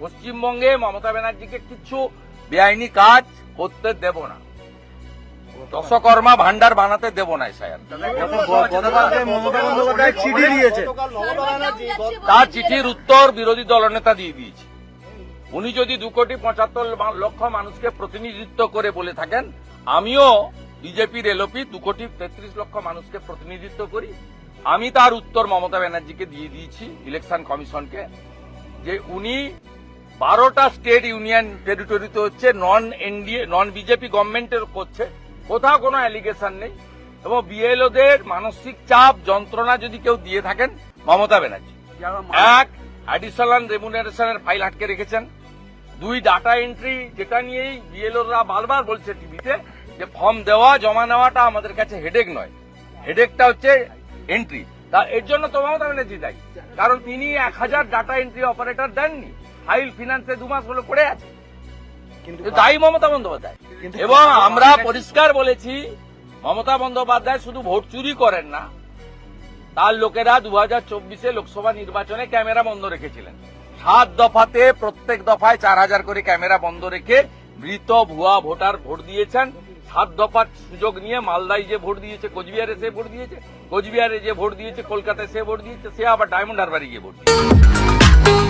পশ্চিমবঙ্গে মমতা ব্যানার্জিকে কিছু বেআইনি কাজ করতে দেব না। দশকর্মা ভান্ডার বানাতে দেব না স্যার তার চিঠির উত্তর বিরোধী দলনেতা দিয়ে দিয়েছে। উনি যদি দু কোটি পঁচাত্তর লক্ষ মানুষকে প্রতিনিধিত্ব করে বলে থাকেন, আমিও বিজেপির এলপি দু কোটি তেত্রিশ লক্ষ মানুষকে প্রতিনিধিত্ব করি। আমি তার উত্তর মমতা ব্যানার্জিকে দিয়ে দিয়েছি, ইলেকশন কমিশনকে। যে উনি বারোটা স্টেট ইউনিয়ন টেরিটরিতে হচ্ছে নন এনডিএ নন বিজেপি গভর্নমেন্টের করছে। কোথাও কোনো অ্যালিগেশন নেই। এবং বিএলওদের মানসিক চাপ যন্ত্রণা যদি কেউ দিয়ে থাকেন মমতা ব্যানার্জি। এক অ্যাডিশনাল রেমুনারেশনের ফাইল আটকে রেখেছেন। দুই ডাটা এন্ট্রি যেটা নিয়েই বিএলওরা বারবার বলছে টিভিতে যে ফর্ম দেওয়া জমা নেওয়াটা আমাদের কাছে হেডেক নয়। হেডেকটা হচ্ছে এন্ট্রি তা এর জন্য মমতা ব্যানার্জি দায়ী কারণ তিনি এক হাজার ডাটা এন্ট্রি অপারেটর দেননি। ফাইল ফিনান্সে দু মাস হলো পড়ে আছে। কিন্তু দায়ী মমতা বন্দ্যোপাধ্যায়। এবং আমরা পরিষ্কার বলেছি মমতা বন্দ্যোপাধ্যায় শুধু ভোট চুরি করেন না তার লোকেরা দু হাজার চব্বিশে লোকসভা নির্বাচনে ক্যামেরা বন্ধ রেখেছিলেন। সাত দফাতে প্রত্যেক দফায় চার হাজার করে ক্যামেরা বন্ধ রেখে মৃত ভুয়া ভোটার ভোট দিয়েছেন। সাত দফার সুযোগ নিয়ে মালদায় যে ভোট দিয়েছে, কোচবিহারে সে ভোট দিয়েছে, কোচবিহারে যে ভোট দিয়েছে, কলকাতায় সে ভোট দিয়েছে, সে আবার ডায়মন্ড হারবারে গিয়ে ভোট দিয়েছে।